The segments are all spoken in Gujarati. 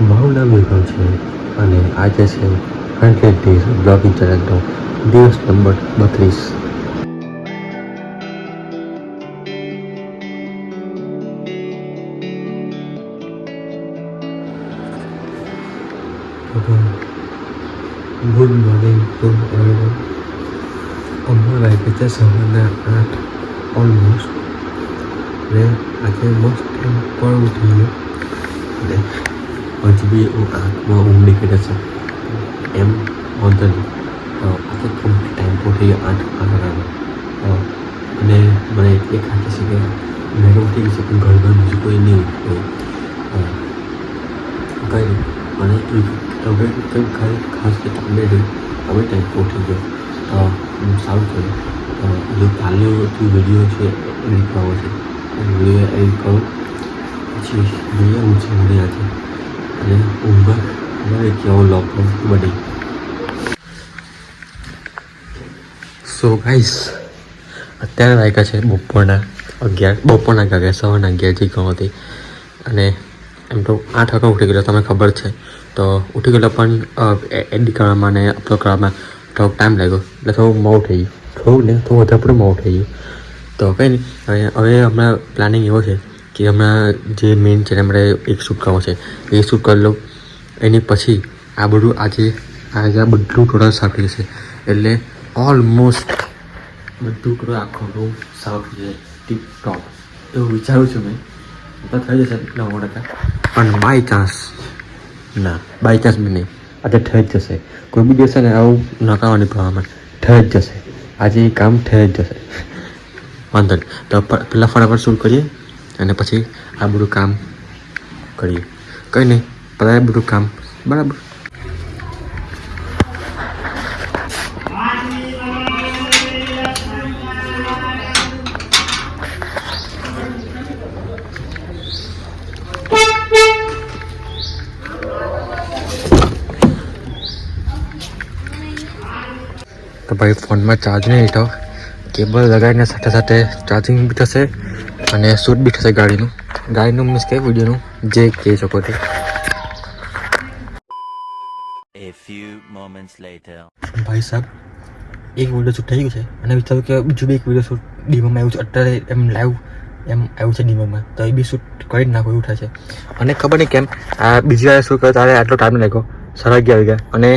મારું નામ છે અને આજે છે હંડ્રેડ ડેઝ બ્લોગિંગ ચેનલનો દિવસ નંબર બત્રીસ. Good morning to everyone. હમણાં વાગ્યા છે સવારના આઠ ઓલમોસ્ટ ને આજે મસ્ત એમ પણ ઉઠી હજી બી આંખમાં ઊંઘ નીકળે છે એમ વાંધો નહીં તો કમ્પ્લીટ ટાઈમ ગયો આઠ આઠ અને મને એ ખાતી છે કે મેડમ થઈ ગઈ છે પણ ઘર ઘર બીજું કોઈ નહીં કોઈ કંઈ અને હવે કંઈ ખાસ ખાસ કે તમને હવે ટાઈમ ઉઠી ગયો હું સારું થયું જો કાલે વીડિયો છે એડિટ કરવો છે વીડિયો એડિટ કરું પછી જોઈએ હું છે મને આજે અને ઊંઘ મને કેવો લોકડાઉન બની સો ગાઈસ અત્યારે વાગ્યા છે બપોરના અગિયાર બપોરના વાગ્યા સવારના અગિયાર જે ગણો હતી અને એમ તો આઠ વાગે ઉઠી ગયેલો તમને ખબર છે તો ઉઠી ગયેલો પણ એડિટ કરવામાં અને અપલોડ કરવામાં થોડોક ટાઈમ લાગ્યો એટલે થોડું મોડું થઈ ગયું થોડું ને થોડું વધારે પણ મોડું થઈ ગયું તો કંઈ નહીં હવે હવે હમણાં પ્લાનિંગ એવો છે કે હમણાં જે મેઇન છે આપણે એક શૂટ કરવો છે. એ શૂટ કરી લઉં એની પછી આ બધું આજે આજે આ બધું ટોટલ સાફ થઈ જશે. એટલે ઓલમોસ્ટ બધું કરો, આખો રૂમ સાફ થઈ જાય. ટીપટોપ એવું વિચારું છું મેં. તો થઈ જશે નવ ટકા પણ બાય ચાન્સ ના બાય ચાન્સ મેં નહીં. આજે થઈ જ જશે. કોઈ બી દિવસે ને આવું નકાવાની પ્રમાણમાં થઈ જ જશે. આજે કામ થઈ જ જશે. વાંધો નહીં. તો પહેલાં ફટાફટ શૂટ કરીએ? અને પછી આ બધું કામ કરીએ. કંઈ નહીં પહેલાં બધું કામ બરાબર. તો ભાઈ ફોનમાં ચાર્જ નહીં તો કેબલ લગાવીને સાથે સાથે ચાર્જિંગ બી થશે. અને શૂટ બી થશે ગાડીનું. ગાડીનું મીન્સ કે વિડીયોનું જે કહી શકો તે ભાઈ સાહેબ એક વીડિયો શૂટ થઈ ગયું છે. અને વિચાર્યું કે બીજું બી એક વીડિયો શૂટ ડીમોમાં આવ્યું છે. અત્યારે એમ લાઈવ એમ આવ્યું છે ડીમોમાં. તો એ બી શૂટ કરી જ નાખો એવું થાય છે. અને ખબર નહીં કેમ આ બીજી વાર શૂટ કરે ત્યારે આટલો ટાઈમ લાગ્યો સાડા અગિયાર વાગ્યા. અને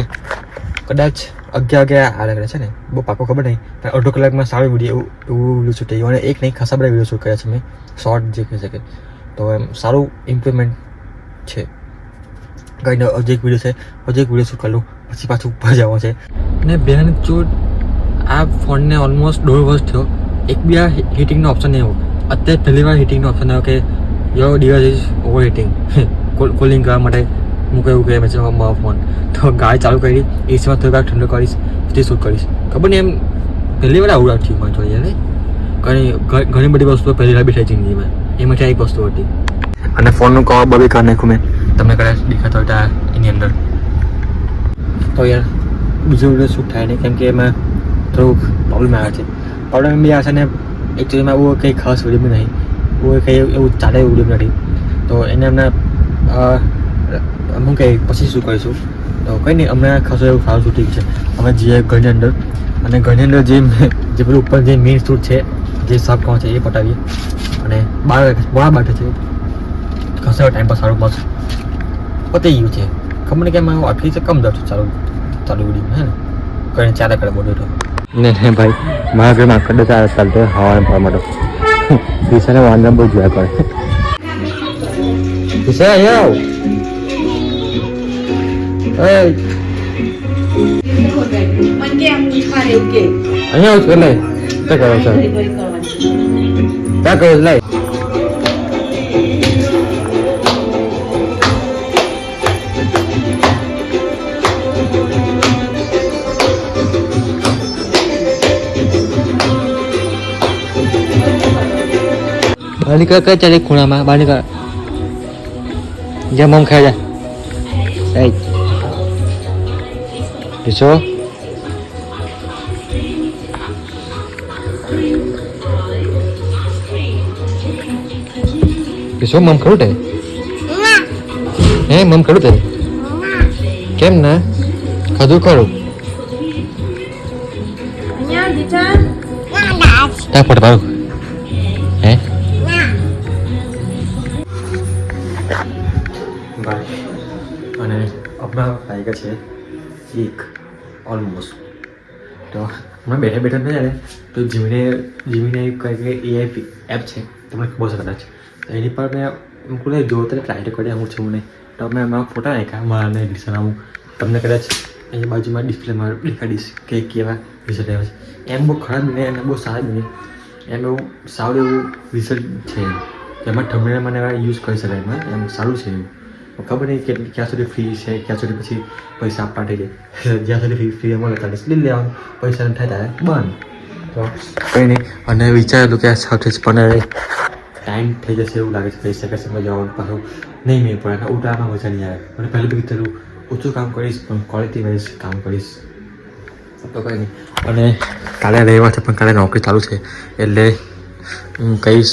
કદાચ અગિયાર અગિયાર આ લાગે છે ને, બહુ પાકો ખબર નહીં, પણ અડધો કલાકમાં સારું વીડિયો એવું એવું વીડિયો શૂટ થઈ ગયું અને એક નહીં ખાસા બધા વીડિયો શૂટ કર્યા છે મેં. શોર્ટ જે કહી શકે. તો એમ સારું ઇમ્પ્રુવમેન્ટ છે. કંઈ હજી એક વીડિયો છે. હજી એક વીડિયો શૂટ કરું પછી પાછું ઉપર જવાનું છે. અને બેન ચૂટ આ ફોનને ઓલમોસ્ટ દોઢ વર્ષ થયો. એક બી આ હીટિંગનો ઓપ્શન નહીં આવ્યો. અત્યારે પહેલી વાર હીટિંગનો ઓપ્શન આવ્યો કે your device is overheating cooling કરવા માટે હું કહ્યું કે મેં મારો ફોન તો ગાડી ચાલુ કરી એસીમાં થોડી વાર ઠંડો કરીશ પછી શૂટ કરીશ. ખબર નહીં એમ પહેલી વાર આવું થયું મારે જોઈએ ને ઘણી ઘણી બધી વસ્તુઓ પહેલી વાર બી થઈ જિંદગીમાં. એમાંથી આ એક વસ્તુ હતી. અને ફોનનું કવર બબી કરી નાખ્યું મેં. તમને કદાચ દેખાતો હોય એની અંદર. તો યાર બીજું વીડિયો શૂટ થાય નહીં કેમ કે એમાં થોડુંક પ્રોબ્લેમ આવે છે. પ્રોબ્લેમ બી આવે છે ને એકચ્યુઅલીમાં એવું કંઈ ખાસ વીડિયો નહીં. એવું કંઈ એવું ચાલે એવું વીડિયો નથી. તો એને હમણાં અમુક કંઈ પછી શું કરીશું તો કંઈ નહીં અમને ખાસો એવું સારું શૂટિંગ છે અમે જઈએ ઘરની અંદર અને ઘરની અંદર જે મેં- જે પેલું ઉપર જે મેઇન શૂટ છે જે સાફ છે એ પટાવીએ અને બાર બાર બાટે છે ખાસો ટાઈમ પર સારું મસ્ત પતી ગયું છે ખબર નહીં કેમ આવું આટલી છે કમ જાતું ચાલુ ચાલુ વીડિયો હે ને કરીને ચાલે કરે બોલ્યો તો ને ને ભાઈ મારા ઘરમાં આખા દિવસ આ ચાલતો હવાને ભરવા માટે દિશાને વાંધા બહુ જોયા કરે અહીંયા આવ અહીંયા આવ એટલે શું કરો કરવાનું. ક્યાં કરો લઈ બહાર નીકળ કઈ ચાલે ખૂણામાં? બહાર નીકળ જ્યાં મમ ખાઈ જા. એ પીછો પીછો મમ ખરું તે હે મમ ખરું તે કેમ ના ખાધું ખરું ત્યાં ફોટો પાડું હે ભાઈ અને હમણાં વાગ્યા છે એક ઓલમોસ્ટ તો હમણાં બેઠા બેઠા નહીં ને, તો જીમીને જીમીને કંઈ કંઈ એઆઈ એપ છે, તમને ખબર છે કદાચ? તો એની પર મેં મૂકું જો ત્યારે ટ્રાય કરી હું છું મને. તો મેં એમાં ફોટા નાખ્યા, મારા એડિશન ડિશન આવું. તમને કદાચ એની બાજુમાં ડિસ્પ્લેમાં દેખાડીશ કે કેવા રિઝલ્ટ આવ્યા છે. એમ બહુ ખરાબ નહીં અને બહુ સારા બને એમ એવું સારું એવું રિઝલ્ટ છે એમાં. ઠમણે મને યુઝ કરી શકાય એમાં, એમ સારું છે એવું ખબર નહીં કે ક્યાં સુધી ફ્રી છે, ક્યાં સુધી પછી પૈસા આપવા થઈ જાય જ્યાં સુધી ફ્રી ફ્રી મળે ત્યાં લઈ લેવાનું. પૈસા થાય ત્યારે બંધ. તો કંઈ નહીં. અને વિચારેલું કે સાથે પણ ટાઈમ થઈ જશે એવું લાગે છે, પૈસા કશે જવાનું પાછું નહીં મેં પડે. અને મજા નહીં આવે. મને પહેલું બી કીધેલું, ઓછું કામ કરીશ, પણ ક્વોલિટી વાઇઝ કામ કરીશ. તો કંઈ નહીં. અને કાલે રવિવાર છે, પણ કાલે નોકરી ચાલુ છે. એટલે કંઈ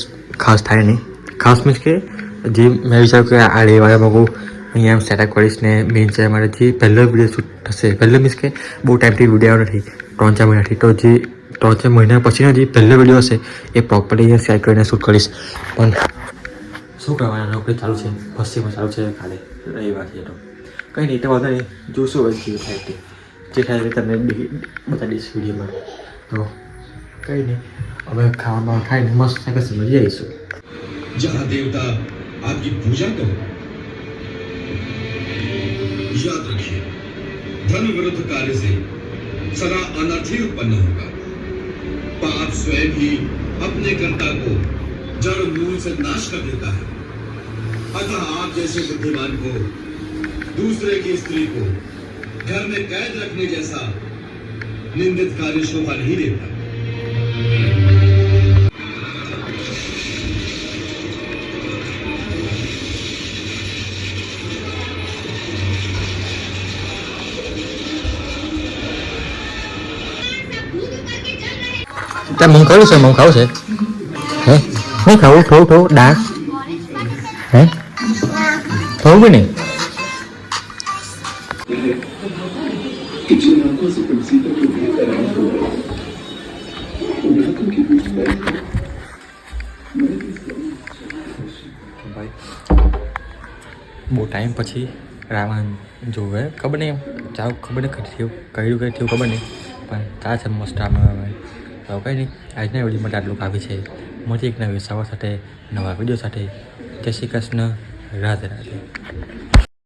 ખાસ થાય નહીં. ખાસ મીન્સ કે જે મેં વિચાર્યું કે આ લેવાય માગું અહીંયા એમ સેટઅપ કરીશ ને મેઇન છે મારાથી પહેલો વીડિયો શૂટ થશે, પહેલો મીન્સ કે બહુ ટાઈમથી વીડિયો નથી, ત્રણ ચાર મહિનાથી તો જે ત્રણ ચાર મહિના પછીનો જે પહેલો વીડિયો હશે, એ પ્રોપરલી અહીંયા સેટ કરીને શૂટ કરીશ. પણ શું કરવાના? નોકરી ચાલુ છે? પશ્ચિમમાં ચાલુ છે કાલે રવિવાર છે તો. કંઈ નહીં તો વાંધો નહીં. જોઈશું હવે જે થાય તે. જે થાય તે તમને દઈશ વિડીયોમાં તો કંઈ નહીં. હવે ખાવામાં ખાઈને મસ્ત સમજી જઈશું જહાં દેવતા आपकी पूजा करो। याद रखिए धन विरुद्ध कार्य से सदा अनर्थ ही उत्पन्न होगा। पाप स्वयं ही अपने कर्ता को जड़ मूल से नाश कर देता है। अतः आप जैसे बुद्धिमान को, दूसरे की स्त्री को घर में कैद रखने जैसा निंदित कार्य शोभा नहीं देता। ત્યાં મમ કયું છે મમ ખાવું છે હે નહીં ખાવું થોડું થોડું દાળ હે થોડું બી નહીં બહુ ટાઈમ પછી રાવણ જોવે ખબર નહીં એમ જાવ ખબર નહીં કઈ થયું કયું કઈ થયું ખબર નહીં પણ તા છે મસ્ત રાવણ તો કંઈ નહીં, આજના વીડિયો માટે આટલું કાફી છે. મોટી એક નવી સવાર સાથે, નવા વીડિયો સાથે. જય શ્રી કૃષ્ણ, રાધે રાધે.